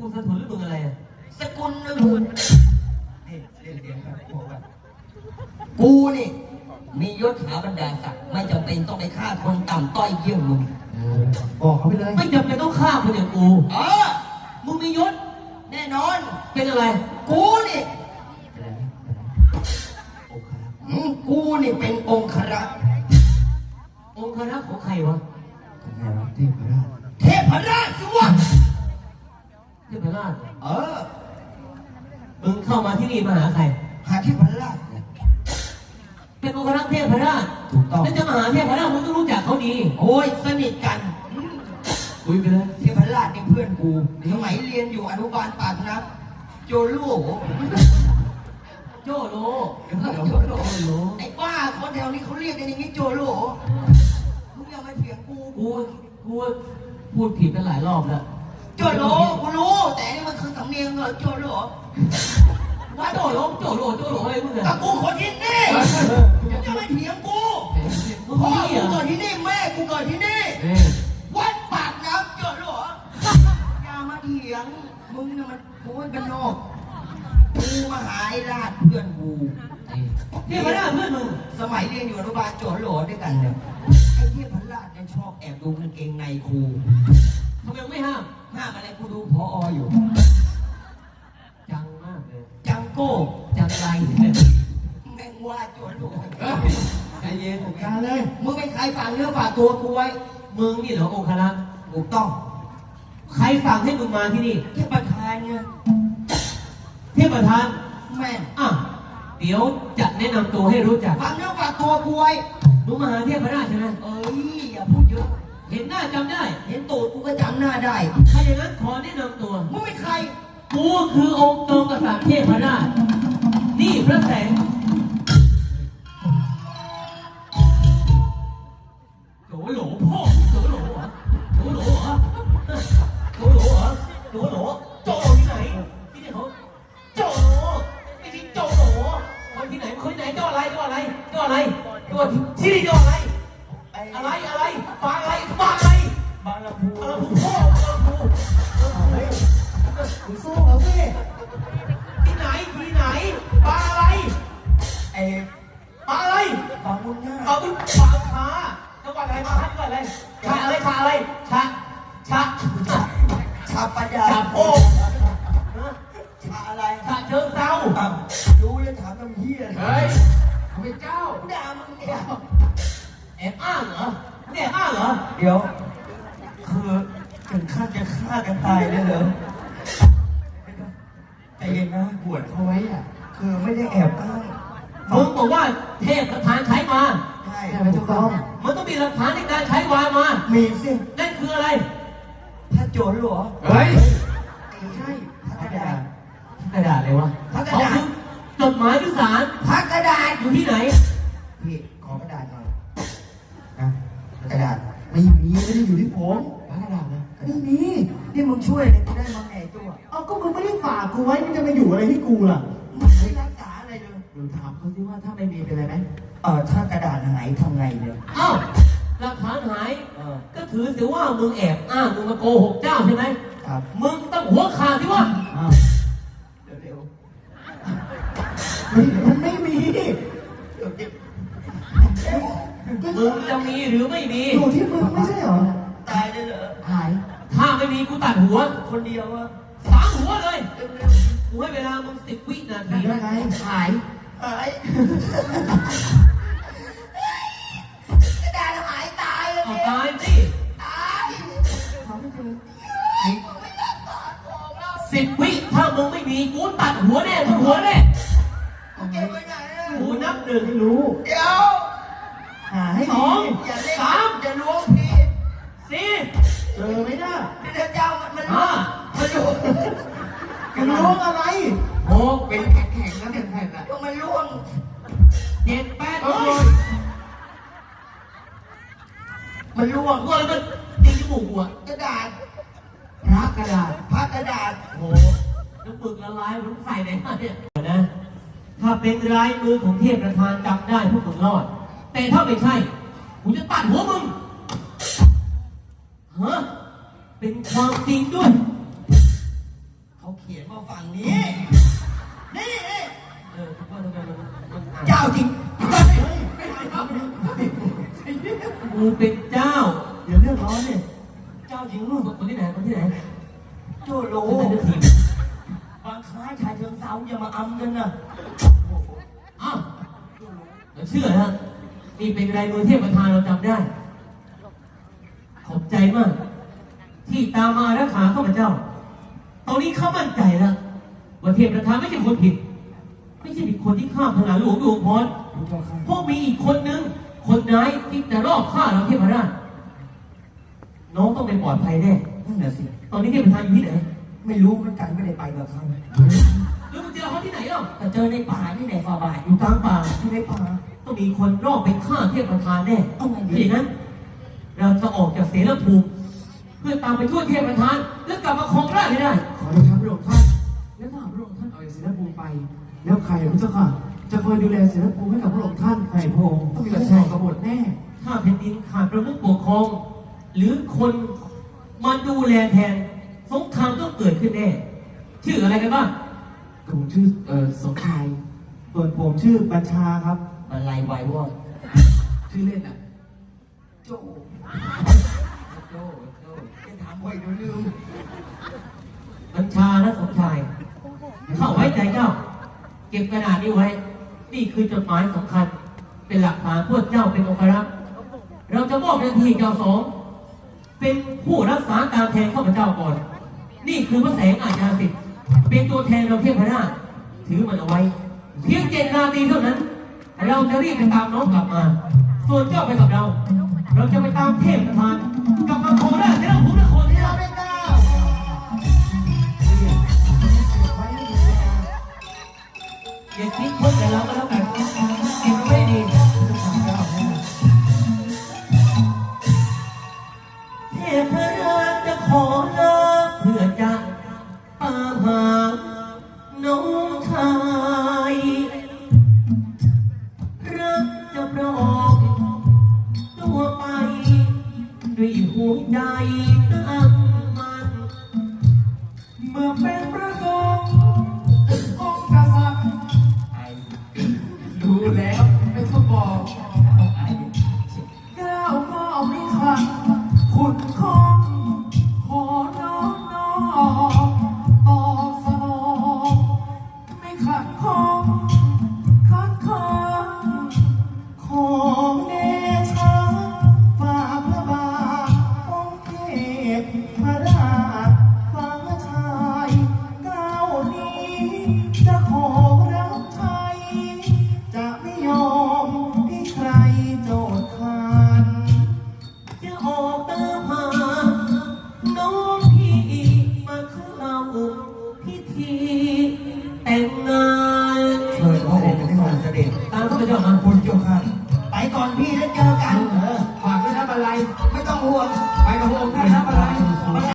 กุลสถุนหรือมึงอะไรอะสกุลนึงนี่เรียนเรียนครับบอกว่ากูนี่ มียศถาบรรดาศักดิ์ไม่จำเป็นต้องไปฆ่าคนต่ำต้อยเยี่ยงมึงบอกเขาไปเลย ไม่จำเป็นต้องฆ่าคนอย่างกูเออมึงมียศ แน่นอน เป็นอะไร กูนี่อืมกูนี่เป็นองค์ครักษ์องค์คณะของใครวะ เออ มึงเข้ามาที่นี่มาหาใคร หาเทพราชเนี่ย เป็นองค์คณะเทพราชถูกต้อง แล้วจะมาหาเทพราชมึงต้องรู้จักเขาดีโอ้ยสนิทกันคุยไปเลยเทพราชนี่เพื่อนกู สมัยเรียนอยู่อนุบาลปากน้ำโจลูโจโลโจโลไอ้บ้าคนแถวนี้เขาเรียกกันอย่างนี้โจโลมึงอย่ามาเถียงกู กูกูพูดผิดกันหลายรอบแล้ว โจโลกูรู้แต่นี่มันคือสำเนียงเหรอโจโลว่าโจโลโจโลโจโลอะไรมึงแต่อะกูคนที่นี่มึงจะมาเถียงกูมึงพ่อนี่กูเหรเกิอดที่นี่แม่กูเกิดที่นี่เออวัดปากน้ำโจโลอย่ามาเถียงมึงเนี่ยมันกูเป็นบ้านนอกกูมาหาไอ้ราชเพื่อนกูเทพราชเพื่อนมึงสมัยเรียนอยู่อนุบาลโจโหลด้วยกันเนี่ยไอ้เทียพันลาดเนี่ยชอบแอบดูกางเกงในครูทำไมไม่ห้าม ห้ามอะไรกูดูพออยู่ จังมากเลย จังโก้ จังไรแม่งว่าโจโหลใจเย็นกล้ารเลย มึงเป็นใครฝากเนื้อฝากตัวกูไว้ มึงนี่เหรอองค์คณะถูกต้อง ใครสั่งให้มึงมาที่นี่เที่ประธานเนี่ยเทพประธาน แม่งอะเดี๋ยวจะแนะนำตัวให้รู้จัก ฝากเนื้อฝากตัวกูไว้มึงมาหาเทพราชใช่ไหมเอ้ยอย่าพูดเยอะ เห็นหน้าจำได้ เห็นตูดกูก็จำหน้าได้ ถ้าอย่างนั้นขอแนะนำตัว มึงเป็นใคร กูคือองค์จอมกษัตริย์เทพราชนี่พระแสงโจโหลพ่อโจโหลเหรอโจโหลเหรอโจโหลเหรอโจโหลโจโหลที่ไหน ที่นี่เขาโจโหลไม่ใช่โจโหลคนที่ไหนคนที่ไหนโจอะไรโจอะไรโจอะไรโจที่นี่โจอะไรไอ้อะไร บางลำพูปลาผู้พ่อบางลำพูมึงสู้เขาสิที่ไหนที่ไหนปลาอะไรไอ้ปลาอะไรบางมุนหน้าเอาเป็นปลาคาจังหวัดอะไรมาทัดจังหวัดอะไรชาอะไรชาอะไรชาชาชาชาปัญญาชาโพชาอะไรชาเชิงเซารู้แล้วถามน้ำเฮียเฮ้ยเขาเป็นเจ้าด่ามึงเนี่ยแอบอ้างเหรอเนี่ยอ้างเหรอเดี๋ยว คือถึงขั้นจะฆ่ากันตายเลยเหรอใจเย็นนะบวชเขาไว้อะ คือไม่ได้แอบอ้างมึงบอกว่าเทพประธานใช้มา ใช่ใช่ไหมถูกต้อง มันต้องมีหลักฐานในการใช้วามา มีสินั่นคืออะไรพระโจรเหรอเฮ้ยไม่ใช่พระกระดาษกระดาษอะไรวะพระกระดาษเขคือจดหมายหรือสารพระกระดาษอยู่ที่ไหน มีไม่ได้อยู่ที่ผมพระกระดาษนะไม่มีนี่มึงช่วยเลยกูได้มาไงตัวเอาก็มึงไม่ได้ฝากกูไว้มันจะมาอยู่อะไรที่กูล่ะไม่รักษาอะไรเลยมึงถามเขาสิว่าถ้าไม่มีเป็นไรไหมเออถ้ากระดาษหายทำไงเนี่ยเอ้าหลักฐานหาย เออก็ถือสิว่ามึงแอบอ้างมึงมาโกหกเจ้าใช่ไหมครับมึงต้องหัวขาดสิวะอ้าวเร็วมันมันไม่ มึงจะมีหรือไม่มี อยู่ที่มึงไม่ใช่เหรอ ตายเลยเหรอ หาย ถ้าไม่มีกูตัดหัวคนเดียวอะสามหัวเลยเร็วกูให้เวลามึงสิบวินาทีได้ไงหายๆหายกระดาษหายตายเลยเอาเนี่ยตายสิตายเขาไม่เจอมึงไม่รักษาของเราสิบวิถ้ามึงไม่มีกูตัดหัวแน่ทุกหัวแน่มึงเก็บไว้ไหนอะกูนับหนึ่งไม่รู้ เดี๋ยวหา ให้สดีองอย่าเล่นสามอย่าล้วงพี่สี่เจอไหมน่ะเดี๋ยวเจ้ามันมันห้ามันล้วงมึงรู้อะไรหกเป็นแข็งๆแล้วแข็งๆอะก็มันล้วงเจ็ดแปดเอ้เฮ้ยยมันล้วงกูอะไรมันตีจมูกกูอะกระดาษพระกระดาษพักกระดาษโอ้โหน้ำปึกละลายมันใส่ไหนมาเนี่ยนะ ถ้าเป็นลายมือของเทพประธานจำได้พวกมึงรอด แต่ถ้าไม่ใช่กูจะตัดหัวมึงฮะเป็นความจริงด้วยฝั่งนี้ นี่นี่เออว่าทำไมมันมันอ่านเจ้าจริงกูเป็นเจ้าเดี๋ยวเรื่องร้อนเนี่ยเจ้าจริงคนที่ไหนคนที่ไหนโจโลคนไหนทีมบางคล้ายชายเชิงเซาอย่ามาอำกันนะอ้าวเราเชื่อนะ นี่เป็นรายมือเทพประธานเราจำได้ ขอบใจมาก ที่ตามมารักษาข้าพเจ้า ตอนนี้เขามั่นใจแล้วว่าเทพประธานไม่ใช่คนผิด ไม่ใช่เป็นคนที่ฆ่าพระหลวงดวงพรเพราะมีอีกคนนึง คนร้ายที่จะรอบฆ่าเราเทพราชน้องต้องเป็นปลอดภัยแน่นั่นแหละสิ ตอนนี้เทพประธานอยู่ที่ไหน ไม่รู้เหมือนกันไม่ได้ไปกับเขา แล้วมึงเจอเขาที่ไหนเล่าแต่เจอในป่าที่ไหนฟาบาทอยู่กลางป่าที่ในป่าต้องมีคนรอบไปฆ่าเทพประธานแน่เอาไงดีถ้าอย่างนั้น เราจะออกจากเสรภูมิเพื่อตามไปช่วยเทพประธาน แล้วกลับมาครองราชย์ให้ได้ ขอได้ครับพระองค์ท่าน แล้วถ้าหากพระองค์ท่านเอาจากศิลปูไป แล้วใครพระเจ้าค่ะ จะคอยดูแลศิลปูให้กับพระองค์ท่านใครพระองค์ต้องมีกระแสกบฏแน่ ถ้าแผ่นดินขาดประมุขปกครอง หรือคนมาดูแลแทน สงครามต้องเกิดขึ้นแน่ ชื่ออะไรกันบ้าง ผมชื่อเอ่อสมชายส่วนผมชื่อบัญชาครับมันไล่ไววอดชื่อเล่นอะ โจโจโจจะถามไว้เดี๋ยวลืมบัญชาและสมชาย เข้าไว้ใจเจ้า เก็บกระดาษนี้ไว้ นี่คือจดหมายสำคัญ เป็นหลักฐานพวกเจ้าเป็นองครักษ์เราจะมอบหน้าที่เจ้าสอง เป็นผู้รักษาการแทนข้าพเจ้าก่อน นี่คือพระแสงอาญาสิทธิ์ เป็นตัวแทนเราเทพราชถือมันเอาไว้ เพียงเจ็ดนาทีเท่านั้น เราจะรีบไปตามน้องกลับมา ส่วนเจ้าไปกับเรา เราจะไปตามเทพประธาน ด้วยหัวใจตั้งมัน เมื่อเป็นประ